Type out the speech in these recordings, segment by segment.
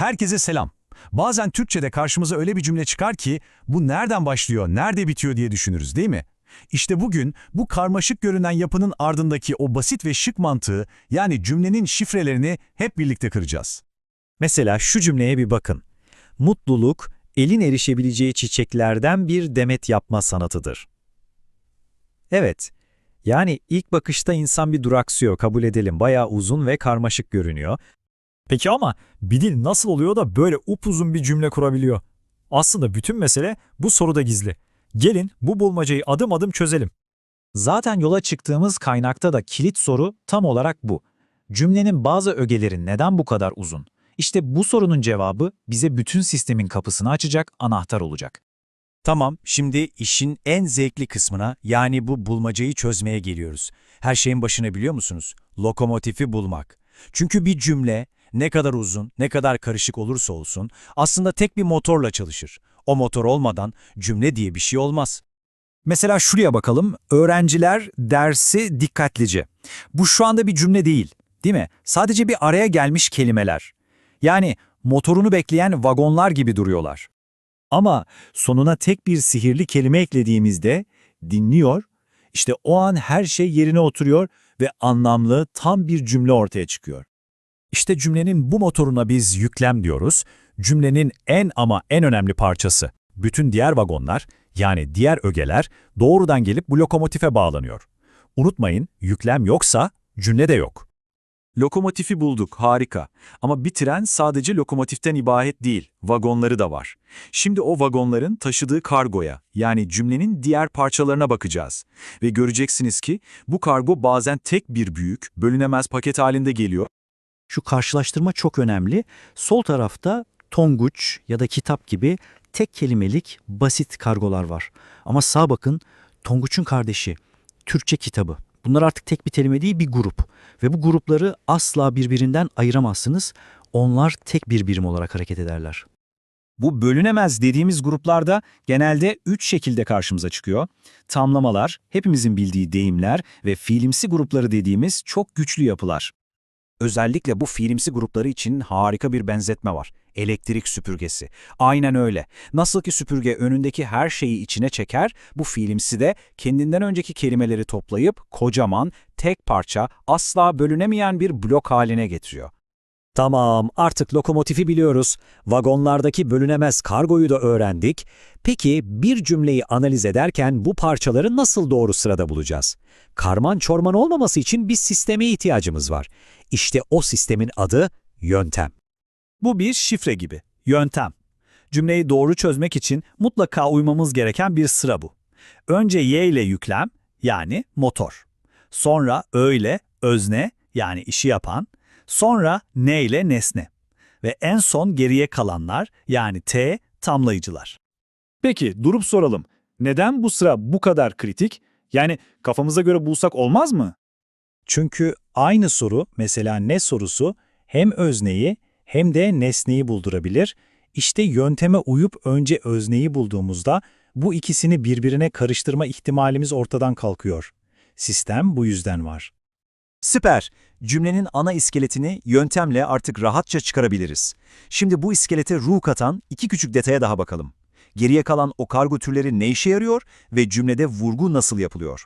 Herkese selam. Bazen Türkçe'de karşımıza öyle bir cümle çıkar ki bu nereden başlıyor, nerede bitiyor diye düşünürüz değil mi? İşte bugün bu karmaşık görünen yapının ardındaki o basit ve şık mantığı yani cümlenin şifrelerini hep birlikte kıracağız. Mesela şu cümleye bir bakın. Mutluluk, elin erişebileceği çiçeklerden bir demet yapma sanatıdır. Evet, yani ilk bakışta insan bir duraksıyor, kabul edelim. Bayağı uzun ve karmaşık görünüyor. Peki ama bir dil nasıl oluyor da böyle upuzun bir cümle kurabiliyor? Aslında bütün mesele bu soruda gizli. Gelin bu bulmacayı adım adım çözelim. Zaten yola çıktığımız kaynakta da kilit soru tam olarak bu. Cümlenin bazı ögeleri neden bu kadar uzun? İşte bu sorunun cevabı bize bütün sistemin kapısını açacak anahtar olacak. Tamam, şimdi işin en zevkli kısmına yani bu bulmacayı çözmeye geliyoruz. Her şeyin başına biliyor musunuz? Lokomotifi bulmak. Çünkü bir cümle ne kadar uzun, ne kadar karışık olursa olsun aslında tek bir motorla çalışır. O motor olmadan cümle diye bir şey olmaz. Mesela şuraya bakalım. Öğrenciler dersi dikkatlice. Bu şu anda bir cümle değil, değil mi? Sadece bir araya gelmiş kelimeler. Yani motorunu bekleyen vagonlar gibi duruyorlar. Ama sonuna tek bir sihirli kelime eklediğimizde dinliyor, işte o an her şey yerine oturuyor ve anlamlı tam bir cümle ortaya çıkıyor. İşte cümlenin bu motoruna biz yüklem diyoruz. Cümlenin en ama en önemli parçası. Bütün diğer vagonlar, yani diğer ögeler doğrudan gelip bu lokomotife bağlanıyor. Unutmayın, yüklem yoksa cümle de yok. Lokomotifi bulduk, harika. Ama bir tren sadece lokomotiften ibaret değil, vagonları da var. Şimdi o vagonların taşıdığı kargoya, yani cümlenin diğer parçalarına bakacağız. Ve göreceksiniz ki bu kargo bazen tek bir büyük, bölünemez paket halinde geliyor. Şu karşılaştırma çok önemli. Sol tarafta tonguç ya da kitap gibi tek kelimelik basit kargolar var. Ama sağ bakın tonguç'un kardeşi Türkçe kitabı. Bunlar artık tek bir kelime değil bir grup. Ve bu grupları asla birbirinden ayıramazsınız. Onlar tek bir birim olarak hareket ederler. Bu bölünemez dediğimiz gruplarda genelde üç şekilde karşımıza çıkıyor. Tamlamalar, hepimizin bildiği deyimler ve fiilimsi grupları dediğimiz çok güçlü yapılar. Özellikle bu fiilimsi grupları için harika bir benzetme var. Elektrik süpürgesi. Aynen öyle. Nasıl ki süpürge önündeki her şeyi içine çeker, bu fiilimsi de kendinden önceki kelimeleri toplayıp kocaman, tek parça, asla bölünemeyen bir blok haline getiriyor. Tamam, artık lokomotifi biliyoruz. Vagonlardaki bölünemez kargoyu da öğrendik. Peki bir cümleyi analiz ederken bu parçaları nasıl doğru sırada bulacağız? Karman çorman olmaması için bir sisteme ihtiyacımız var. İşte o sistemin adı yöntem. Bu bir şifre gibi. Yöntem. Cümleyi doğru çözmek için mutlaka uymamız gereken bir sıra bu. Önce y ile yüklem, yani motor. Sonra ö ile özne, yani işi yapan. Sonra ne ile nesne. Ve en son geriye kalanlar, yani t, tamlayıcılar. Peki durup soralım. Neden bu sıra bu kadar kritik? Yani kafamıza göre bulsak olmaz mı? Çünkü aynı soru, mesela ne sorusu, hem özneyi hem de nesneyi buldurabilir. İşte yönteme uyup önce özneyi bulduğumuzda bu ikisini birbirine karıştırma ihtimalimiz ortadan kalkıyor. Sistem bu yüzden var. Süper! Cümlenin ana iskeletini yöntemle artık rahatça çıkarabiliriz. Şimdi bu iskelete ruh katan iki küçük detaya daha bakalım. Geriye kalan o kargo türleri ne işe yarıyor ve cümlede vurgu nasıl yapılıyor?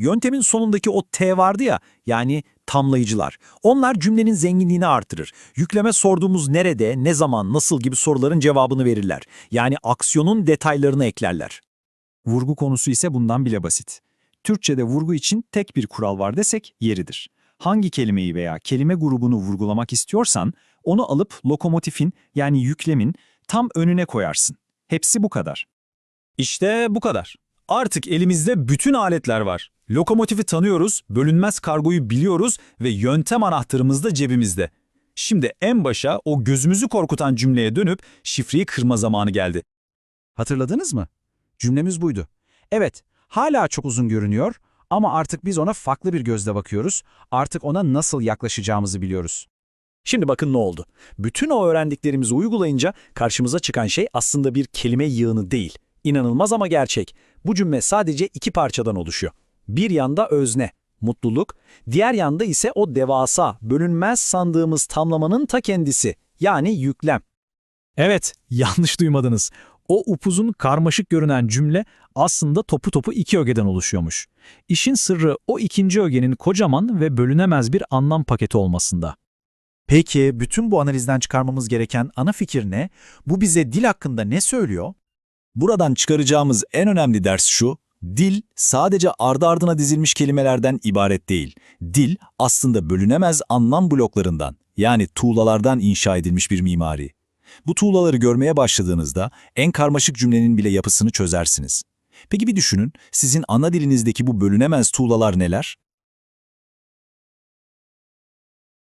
Yöntemin sonundaki o T vardı ya, yani tamlayıcılar. Onlar cümlenin zenginliğini artırır. Yükleme sorduğumuz nerede, ne zaman, nasıl gibi soruların cevabını verirler. Yani aksiyonun detaylarını eklerler. Vurgu konusu ise bundan bile basit. Türkçe'de vurgu için tek bir kural var desek yeridir. Hangi kelimeyi veya kelime grubunu vurgulamak istiyorsan, onu alıp lokomotifin yani yüklemin tam önüne koyarsın. Hepsi bu kadar. İşte bu kadar. Artık elimizde bütün aletler var. Lokomotifi tanıyoruz, bölünmez kargoyu biliyoruz ve yöntem anahtarımız da cebimizde. Şimdi en başa o gözümüzü korkutan cümleye dönüp şifreyi kırma zamanı geldi. Hatırladınız mı? Cümlemiz buydu. Evet, hala çok uzun görünüyor ama artık biz ona farklı bir gözle bakıyoruz. Artık ona nasıl yaklaşacağımızı biliyoruz. Şimdi bakın ne oldu. Bütün o öğrendiklerimizi uygulayınca karşımıza çıkan şey aslında bir kelime yığını değil. İnanılmaz ama gerçek. Bu cümle sadece iki parçadan oluşuyor. Bir yanda özne, mutluluk, diğer yanda ise o devasa, bölünmez sandığımız tamlamanın ta kendisi, yani yüklem. Evet, yanlış duymadınız. O upuzun karmaşık görünen cümle aslında topu topu iki ögeden oluşuyormuş. İşin sırrı o ikinci ögenin kocaman ve bölünemez bir anlam paketi olmasında. Peki bütün bu analizden çıkarmamız gereken ana fikir ne? Bu bize dil hakkında ne söylüyor? Buradan çıkaracağımız en önemli ders şu, dil sadece ardı ardına dizilmiş kelimelerden ibaret değil. Dil aslında bölünemez anlam bloklarından, yani tuğlalardan inşa edilmiş bir mimari. Bu tuğlaları görmeye başladığınızda en karmaşık cümlenin bile yapısını çözersiniz. Peki bir düşünün, sizin ana dilinizdeki bu bölünemez tuğlalar neler?